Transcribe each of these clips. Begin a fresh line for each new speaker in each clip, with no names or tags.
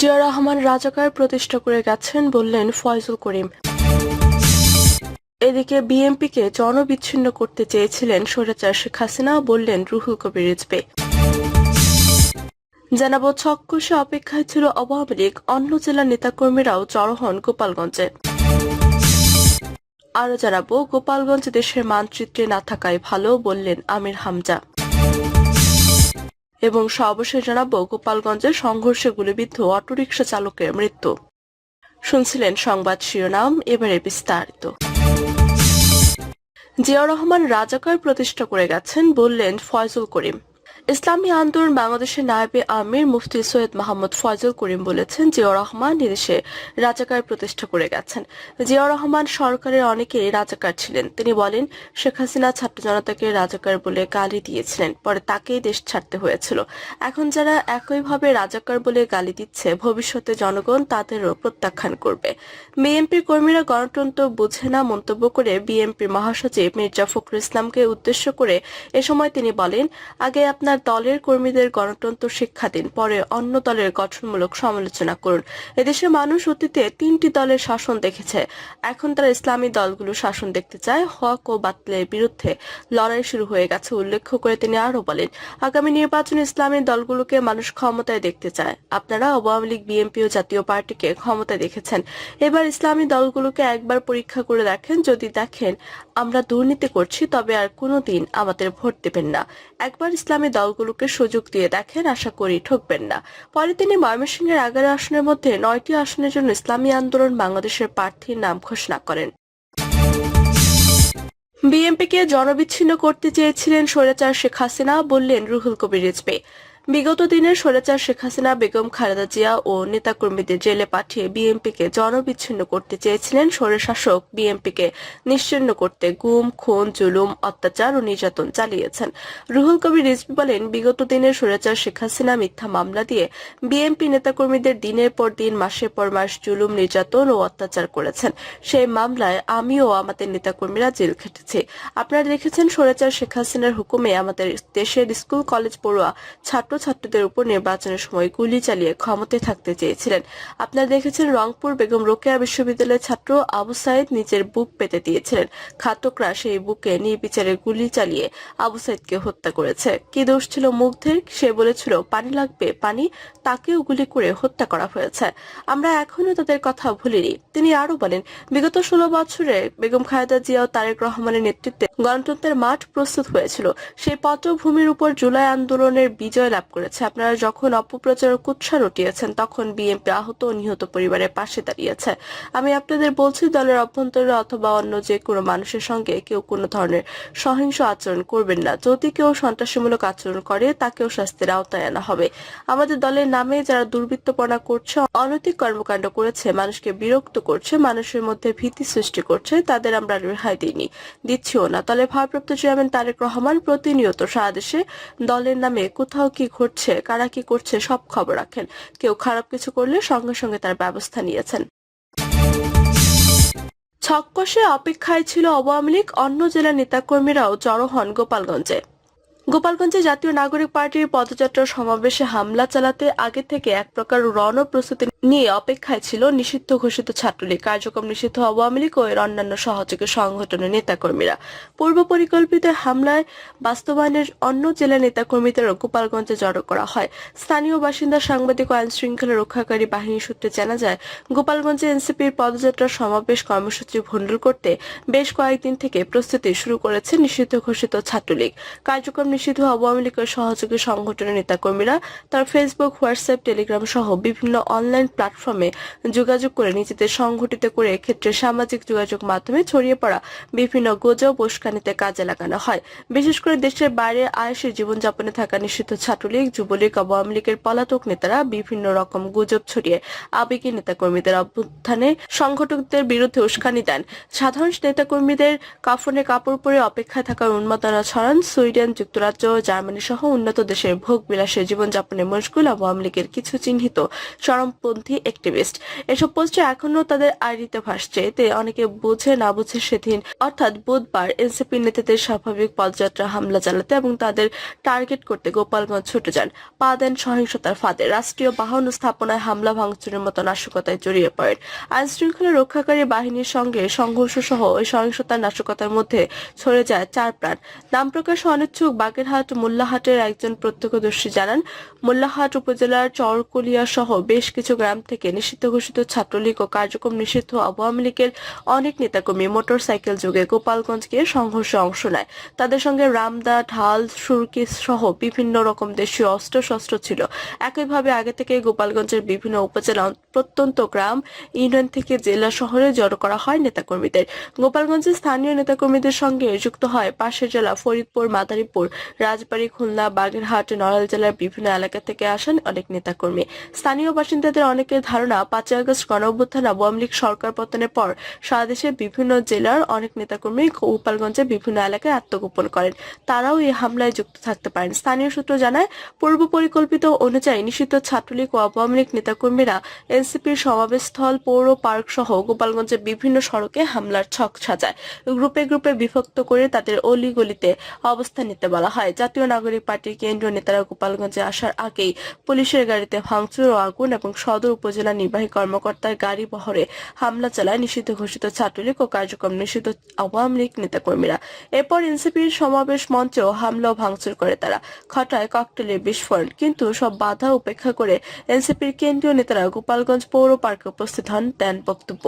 জিয়া রহমান রাজাকার প্রতিষ্ঠা করে গেছেন বললেন ফয়জুল করিম। এদিকে বিএনপিকে জনবিচ্ছিন্ন করতে চেয়েছিলেন স্বৈরাচার শেখ হাসিনা বললেন রুহুল কবির রিজবে জানাব, ছক্কশে অপেক্ষায় ছিল আওয়ামী লীগ, অন্য জেলার নেতাকর্মীরাও জড়ো হন গোপালগঞ্জে। আরও জানাব, গোপালগঞ্জ দেশের মানচিত্রে না থাকায় ভালো বললেন আমির হামজা। এবং সর্বশেষ জানাব গোপালগঞ্জের সংঘর্ষে গুলিবিদ্ধ অটোরিকশা চালকের মৃত্যু। শুনছিলেন সংবাদ শিরোনাম, এবারে বিস্তারিত। জিয়াউর রহমান রাজাকার প্রতিষ্ঠা করে গেছেন, বললেন ফয়জুল করিম। ইসলামী আন্দোলন বাংলাদেশের নায়েবে আমির মুফতি সৈয়দ মাহমুদ ফয়জুল করিম বলেছেন, জিয়াউর রহমান এদেশে রাজাকার প্রতিষ্ঠা করে গেছেন। জিয়াউর রহমান সরকারের অনেকেই রাজাকার ছিলেন। তিনি বলেন, শেখ হাসিনা ছাত্র জনতাকে রাজাকার বলে গালি দিয়েছিলেন, পরে তাকেই দেশ ছাড়তে হয়েছিল। এখন যারা একইভাবে রাজাকার বলে গালি দিচ্ছে, ভবিষ্যতে জনগণ তাদেরও প্রত্যাখ্যান করবে। বিএনপির কর্মীরা গণতন্ত্র বুঝে না মন্তব্য করে বিএনপির মহাসচিব মির্জা ফখরুল ইসলামকে উদ্দেশ্য করে এ সময় তিনি বলেন, আগে আপনার দলের কর্মীদের গণতন্ত্র শিক্ষা দিন, পরে অন্য দলের গঠনমূলক সমালোচনা করুন। এদেশের মানুষ অতীতে তিনটি দলের শাসন দেখেছে। এখন তারা ইসলামী দলগুলো শাসন দেখতে চায়, হক ও বাতিলের বিরুদ্ধে লড়াই শুরু হয়ে গেছে উল্লেখ করে তিনি আরও বলেন, আগামী নির্বাচনে ইসলামী দলগুলোকে মানুষ ক্ষমতায় দেখতে চায়। আপনারা আওয়ামী লীগ, বিএনপি ও জাতীয় পার্টিকে ক্ষমতায় দেখেছেন। এবার ইসলামী দলগুলোকে একবার পরীক্ষা করে দেখেন। যদি দেখেন আমরা দুর্নীতি করছি, তবে আর কোনোদিন আমাদের ভোট দেবেন না। একবার ইসলামী দলগুলোকে সুযোগ দিয়ে দেখেন, আশা করি ঠকবেন না। পরে তিনি ময়মনসিংহের এগারো আসনের মধ্যে নয়টি আসনের জন্য ইসলামী আন্দোলন বাংলাদেশের প্রার্থীর নাম ঘোষণা করেন। বিএনপিকে জনবিচ্ছিন্ন করতে চেয়েছিলেন স্বৈরাচার শেখ হাসিনা, বললেন রুহুল কবির রিজভী। বিগত দিনের স্বৈরাচার শেখ হাসিনা, বেগম খালেদা জিয়া ও নেতাকর্মীদের জেলে পাঠিয়ে বিএনপিকে জনবিচ্ছিন্ন করতে চেয়েছিলেন স্বৈরশাসক বিএনপিকে নিশ্চিন্ন করতে গুম, খুন, জুলুম, অত্যাচার ও নির্যাতন চালিয়েছেন। রুহুল কবির রিজভী বলেন, বিগত দিনের স্বৈরাচার শেখ হাসিনা মিথ্যা মামলা দিয়ে বিএনপি নেতাকর্মীদের দিনের পর দিন, মাসের পর মাস জুলুম, নির্যাতন ও অত্যাচার করেছেন। সেই মামলায় আমিও আমাদের নেতাকর্মীরা জেল খেটেছি। আপনারা দেখেছেন স্বৈরাচার শেখ হাসিনার হুকুমে আমাদের দেশের স্কুল, কলেজ, পড়ুয়া ছাত্র ছাত্রীদের উপর নির্বাচনের সময় গুলি চালিয়ে ক্ষমতায় থাকতে চেয়েছিলেন। আপনারা দেখেছেন রংপুর বেগম রোকেয়া বিশ্ববিদ্যালয়ের ছাত্র আবু সাইদ নিজের বুক পেতে দিয়েছিলেন। ঘাতকরা সেই বুকে নির্বিচারে গুলি চালিয়ে আবু সাইদকে হত্যা করেছে। কি দোষ ছিল মুগ্ধের? সে বলেছিল, পানি লাগবে, পানি। তাকেও গুলি করে হত্যা করা হয়েছে। আমরা এখনও তাদের কথা ভুলিনি। তিনি আরও বলেন, বিগত ষোলো বছরে বেগম খালেদা জিয়া ও তারেক রহমানের নেতৃত্বে গণতন্ত্রের মাঠ প্রস্তুত হয়েছিল। সেই পটভূমির উপর জুলাই আন্দোলনের বিজয় লাভ করেছে। আপনারা যখন অপপ্রচার কুৎসা রটিয়েছেন তখন বিএনপি আহত ও নিহত পরিবারের পাশে দাঁড়িয়েছে। আমি আপনাদের বলছি, দলের অভ্যন্তরে অথবা অন্য যে কোনো মানুষের সঙ্গে কেউ কোনো ধরনের সহিংস আচরণ করবেন না। যদি কেউ সন্ত্রাসীমূলক আচরণ করে, তাকেও শাস্তির আওতায় আনা হবে। আমাদের দলের নামে যারা দুর্বৃত্তপনা করছে, অনৈতিক কর্মকাণ্ড করেছে, মানুষকে বিরক্ত করছে, মানুষের মধ্যে ভীতি সৃষ্টি করছে, তাদের আমরা রেহাই দিইনি, দিচ্ছিও না। দলের ভারপ্রাপ্ত চেয়ারম্যান তারেক রহমান প্রতিনিয়ত সারা দেশে দলের নামে কোথাও কি ঘটছে, কারা কি করছে, সব খবর রাখেন। কেউ খারাপ কিছু করলে সঙ্গে সঙ্গে তার ব্যবস্থা নিয়েছেন। ছক্কশে অপেক্ষায় ছিল আওয়ামী লীগ, অন্য জেলার নেতাকর্মীরাও জড়ো হন গোপালগঞ্জে। গোপালগঞ্জে জাতীয় নাগরিক পার্টির পদযাত্রা সমাবেশে হামলা চালাতে আগে থেকে এক প্রকার রণ প্রস্তুতি নিয়ে অপেক্ষায় ছিল নিষিদ্ধ ঘোষিত ছাত্রলীগ। কার্যক্রম নিষিদ্ধ আওয়ামী লীগ ও এর অন্যান্য সহযোগী সংগঠনের নেতাকর্মীরা। পূর্ব পরিকল্পিত হামলায় বাস্তবায়নের অন্য জেলা নেতাকর্মীদেরও গোপালগঞ্জে জড়ো করা হয়। স্থানীয় বাসিন্দা, সাংবাদিক আইন শৃঙ্খলা রক্ষাকারী বাহিনী সূত্রে জানা যায়, গোপালগঞ্জে এনসিপির পদযাত্রা সমাবেশ কর্মসূচি ভণ্ডুল করতে বেশ কয়েকদিন থেকে প্রস্তুতি শুরু করেছে নিষিদ্ধ ঘোষিত ছাত্রলীগ। কার্যক্রম নিষিদ্ধ আওয়ামী লীগের সহযোগী সংগঠনের নেতাকর্মীরা তার ফেসবুক, হোয়াটসঅ্যাপ, টেলিগ্রাম সহ বিভিন্ন অনলাইন প্ল্যাটফর্মে যোগাযোগ করে নিজেদের সংগঠিত করে এক্ষেত্রে সামাজিক যোগাযোগ মাধ্যমে ছড়িয়ে পড়া বিভিন্ন গুজব উস্কানিতে কাজে লাগানো হয়। বিশেষ করে দেশের বাইরে আয়সী জীবনযাপনে থাকা নিষিদ্ধ ছাত্রলীগ, যুবলীগ আওয়ামী লীগের পলাতক নেতারা বিভিন্ন রকম গুজব ছড়িয়ে আবেগী নেতাকর্মীদের অভ্যুত্থানে সংগঠকদের বিরুদ্ধে উস্কানি দেন। সাধারণ নেতাকর্মীদের কাফনে কাপড় পরে অপেক্ষায় থাকার উন্মাদনা ছড়ান সুইডেন, যুক্তরাজ্য জার্মানি সহ উন্নত দেশের ভোগ বিলাসে জীবনযাপনে মশগুল আওয়ামী লীগের কিছু চিহ্নিত চরমপন্থী বামপন্থী অ্যাক্টিভিস্ট এসব পোস্টে তাদের আইডিতে ভাসছে। এতে অনেকে বুঝে না বুঝে সেদিন, অর্থাৎ বুধবার, এনসিপি নেতাদের স্বাভাবিক পদযাত্রা, হামলা চালাতে এবং তাদের টার্গেট করতে গোপালগঞ্জ ছুটে যান। পা দেন সহিংসতার ফাঁদে। রাষ্ট্রীয় বাহন স্থাপনায় হামলা, ভাঙচুরের মতো নাশকতায় জড়িয়ে পড়েন। আইন শৃঙ্খলা রক্ষাকারী বাহিনীর সঙ্গে সংঘর্ষ সহ ওই সহিংসতার নাশকতার মধ্যে ছড়ে যায় চার প্রাণ। নাম প্রকাশে অনিচ্ছুক বাগেরহাট মোল্লাহাটের একজন প্রত্যক্ষদর্শী জানান, মোল্লাহাট উপজেলার চরকলিয়া সহ বেশ কিছু গ্রাম থেকে নিষিদ্ধ ঘোষিত ছাত্রলীগ ও কার্যক্রম নিষিদ্ধ আওয়ামী লীগের অনেক নেতাকর্মী মোটর সাইকেল যোগে গোপালগঞ্জ গিয়ে সংঘর্ষে অংশ নেয়। তাদের সঙ্গে রামদা, ঢাল, সুরকি সহ বিভিন্ন রকম দেশীয় অস্ত্র শস্ত্র ছিল। একইভাবে আগে থেকে গোপালগঞ্জের বিভিন্ন উপজেলা প্রত্যন্ত গ্রাম, ইউনিয়ন থেকে জেলা শহরে জড়ো করা হয় নেতাকর্মীদের। গোপালগঞ্জের স্থানীয় নেতাকর্মীদের সঙ্গে যুক্ত হয় পাশের জেলা ফরিদপুর, মাদারীপুর, রাজবাড়ী, খুলনা, বাগেরহাট, নড়াইল জেলার বিভিন্ন এলাকা থেকে আসেন অনেক নেতাকর্মী। স্থানীয় বাসিন্দাদের অনেকের ধারণা, পাঁচই আগস্ট গণ অভ্যুত্থান আওয়ামী লীগ সরকার পতনের পর সারা দেশের বিভিন্ন জেলার অনেক নেতাকর্মী গোপালগঞ্জে বিভিন্ন এলাকায় আত্মগোপন করেন। তারাও এই হামলায় যুক্ত থাকতে পারেন। স্থানীয় সূত্র জানায়, পূর্ব পরিকল্পিত অনুযায়ী নিষিদ্ধ ছাত্রলীগ ও আওয়ামী লীগ নেতাকর্মীরা এনসিপির সমাবেশস্থল, পৌর পার্ক সহ গোপালগঞ্জের বিভিন্ন সড়কে হামলার ছক সাজায়। গ্রুপে গ্রুপে বিভক্ত করে তাদের অলিগলিতে অবস্থান নিতে বলা হয়। জাতীয় নাগরিক পার্টির কেন্দ্রীয় নেতারা গোপালগঞ্জে আসার আগেই পুলিশের গাড়িতে ভাঙচুর ও আগুন এবং সদর উপজেলা নির্বাহী কর্মকর্তার গাড়ি বহরে হামলা চালায় নিষিদ্ধ ঘোষিত ছাত্রলীগ ও কার্যক্রম নিষিদ্ধ আওয়ামী লীগ নেতাকর্মীরা। এরপর এনসিপির সমাবেশ মঞ্চেও হামলা ভাঙচুর করে তারা। ঘটায় ককটেলের বিস্ফোরণ, কিন্তু সব বাধা উপেক্ষা করে এনসিপির কেন্দ্রীয় নেতারা গোপালগঞ্জ পৌর পার্কে উপস্থিত হন দেন বক্তব্য।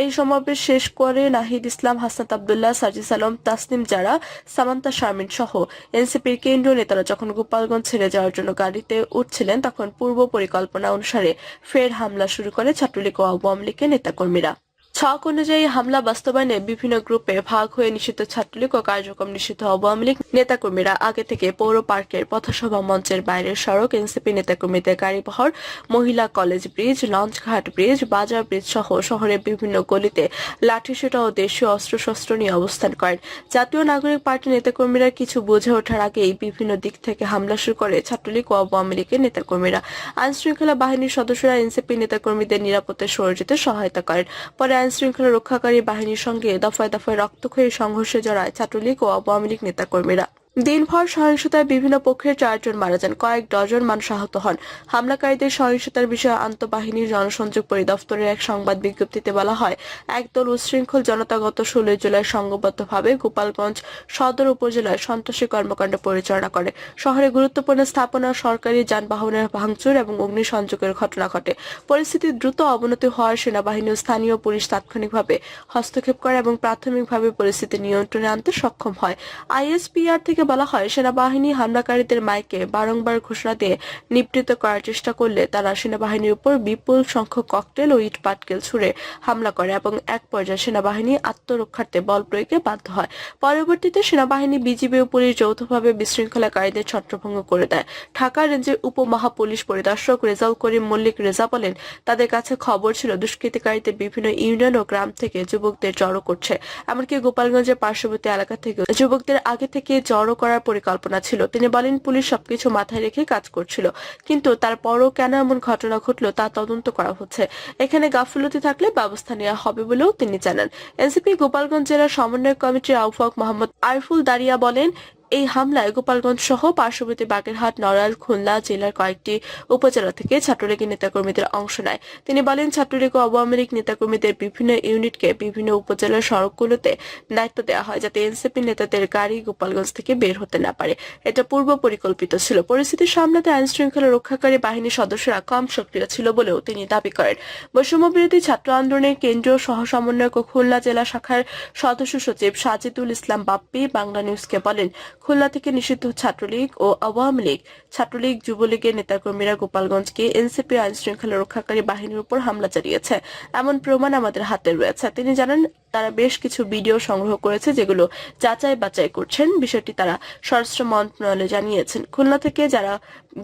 এই সমাবেশ শেষ করে নাহিদ ইসলাম, হাসনাত আবদুল্লাহ, সাজিস আলম, তাসনিম জারা, সামান্তা শারমিন সহ এনসিপির কেন্দ্রীয় নেতারা যখন গোপালগঞ্জ ছেড়ে যাওয়ার জন্য গাড়িতে উঠছিলেন, তখন পূর্ব পরিকল্পনা অনুসারে ফের হামলা শুরু করে ছাত্রলীগ ও আওয়ামী লীগের নেতাকর্মীরা। ছক অনুযায়ী হামলা বাস্তবায়নে বিভিন্ন গ্রুপে ভাগ হয়ে নিষিদ্ধ ছাত্রলীগ ও কার্যক্রম নিষিদ্ধ আওয়ামী লীগ নেতাকর্মীরা আগে থেকে পৌর পার্কের পথসভা মঞ্চের বাইরের সড়ক, এনসিপি নেতাকর্মীদের গাড়িবহর, মহিলা কলেজ ব্রিজ, লঞ্চঘাট ব্রিজ, বাজার ব্রিজ সহ শহরের বিভিন্ন গলিতে লাঠিসোঁটা ও দেশীয় অস্ত্রশস্ত্র নিয়ে অবস্থান করেন। জাতীয় নাগরিক পার্টি নেতাকর্মীরা কিছু বুঝে ওঠার আগেই বিভিন্ন দিক থেকে হামলা শুরু করে ছাত্রলীগ ও আওয়ামী লীগের নেতাকর্মীরা। আইন শৃঙ্খলা বাহিনীর সদস্যরা এনসিপি নেতাকর্মীদের নিরাপত্তা সরে যেতে সহায়তা করেন। পরে শৃঙ্খলা রক্ষাকারী বাহিনীর সঙ্গে দফায় দফায় রক্তক্ষয়ী সংঘর্ষে জড়ায় ছাত্রলীগ ও আওয়ামী লীগ নেতাকর্মীরা। দিনভর সহিংসতায় বিভিন্ন পক্ষের চারজন মারা যান। কয়েক ডজন মানুষ আহত হন। হামলাকারীদের সহিংসতার বিষয়ে আন্তঃবাহিনীর জনসংযোগ পরিদপ্তরের এক সংবাদ বিজ্ঞপ্তিতে বলা হয়, একদল উচ্ছৃঙ্খল জনতা গত ষোলোই জুলাই সংঘবদ্ধভাবে গোপালগঞ্জ সদর উপজেলায় সন্ত্রাসী কর্মকাণ্ড পরিচালনা করে। শহরে গুরুত্বপূর্ণ স্থাপনা, সরকারি যানবাহনের ভাঙচুর এবং অগ্নিসংযোগের ঘটনা ঘটে। পরিস্থিতির দ্রুত অবনতি হওয়ার সেনাবাহিনী ও স্থানীয় পুলিশ তাৎক্ষণিকভাবে হস্তক্ষেপ করে এবং প্রাথমিকভাবে পরিস্থিতি নিয়ন্ত্রণে আনতে সক্ষম হয়। আইএসপিআর থেকে বলা হয়, সেনাবাহিনী হামলাকারীদের মাইকে বারংবার ঘোষণা দিয়ে নিবৃত করার চেষ্টা করলে তারা সেনাবাহিনীর উপর বিপুল সংখ্যক ককটেল ও ইট পাটকেল ছুড়ে হামলা করে এবং এক পর্যায়ে সেনাবাহিনী আত্মরক্ষার্থে বল প্রয়োগে বাধ্য হয়। পরবর্তীতে সেনাবাহিনী বিজিবি ও পুলিশ যৌথভাবে বিশৃঙ্খলাকারীদের ছত্রভঙ্গ করে দেয়। ঢাকা রেঞ্জের উপমহাপুলিশ পরিদর্শক রেজাউল করিম মল্লিক রেজা বলেন, তাদের কাছে খবর ছিল দুষ্কৃতিকারীদের বিভিন্ন ইউনিয়ন ও গ্রাম থেকে যুবকদের জড়ো করছে। এমনকি গোপালগঞ্জের পার্শ্ববর্তী এলাকা থেকে যুবকদের আগে থেকে জড়ো করার পরিকল্পনা ছিল। তিনি বলেন, পুলিশ সবকিছু মাথায় রেখে কাজ করছিল। কিন্তু তারপরও কেন এমন ঘটনা ঘটল তা তদন্ত করা হচ্ছে। এখানে গাফিলতি থাকলে ব্যবস্থা নেওয়া হবে বলেও তিনি জানান। এনসিপি গোপালগঞ্জ জেলা সমন্বয় কমিটির আহ্বায়ক মোহাম্মদ আরিফুল দারিয়া বলেন এই হামলায় গোপালগঞ্জ সহ পার্শ্ববর্তী বাগেরহাট, নড়াইল, খুলনা জেলার কয়েকটি উপজেলা থেকে ছাত্রলীগের নেতাকর্মীদের অংশ নেয়। তিনি বলেন, ছাত্রলীগ ও আওয়ামী লীগ নেতাকর্মীদের বিভিন্ন ইউনিটকে বিভিন্ন উপজেলার সড়কগুলোতে দায়িত্ব দেওয়া হয় যাতে এনসিপি নেতাদের গাড়ি গোপালগঞ্জ থেকে বের হতে না পারে। এটা পূর্ব পরিকল্পিত ছিল। পরিস্থিতি সামলাতে আইন শৃঙ্খলা রক্ষাকারী বাহিনীর সদস্যরা কম সক্রিয় ছিল বলেও তিনি দাবি করেন। বৈষম্য বিরোধী ছাত্র আন্দোলনের কেন্দ্রীয় সহ সমন্বয়ক ও খুলনা জেলা শাখার সদস্য সচিব সাজিদুল ইসলাম বাপ্পি বাংলা নিউজকে বলেন খুলনা থেকে নিষিদ্ধ ছাত্রলীগ ও আওয়ামী লীগ। ছাত্রলীগ, যুবলীগের নেতাকর্মীরা গোপালগঞ্জকে এনসিপি আইন শৃঙ্খলা রক্ষাকারী বাহিনীর উপর হামলা চালিয়েছে। এমন প্রমাণ আমাদের হাতে রয়েছে। তিনি জানান, তারা বেশ কিছু ভিডিও সংগ্রহ করেছে যেগুলো যাচাই বাছাই করছেন। বিষয়টি তারা স্বরাষ্ট্র মন্ত্রণালয়ে জানিয়েছেন। খুলনা থেকে যারা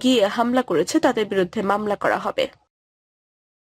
গিয়ে হামলা করেছে, তাদের বিরুদ্ধে মামলা করা হবে।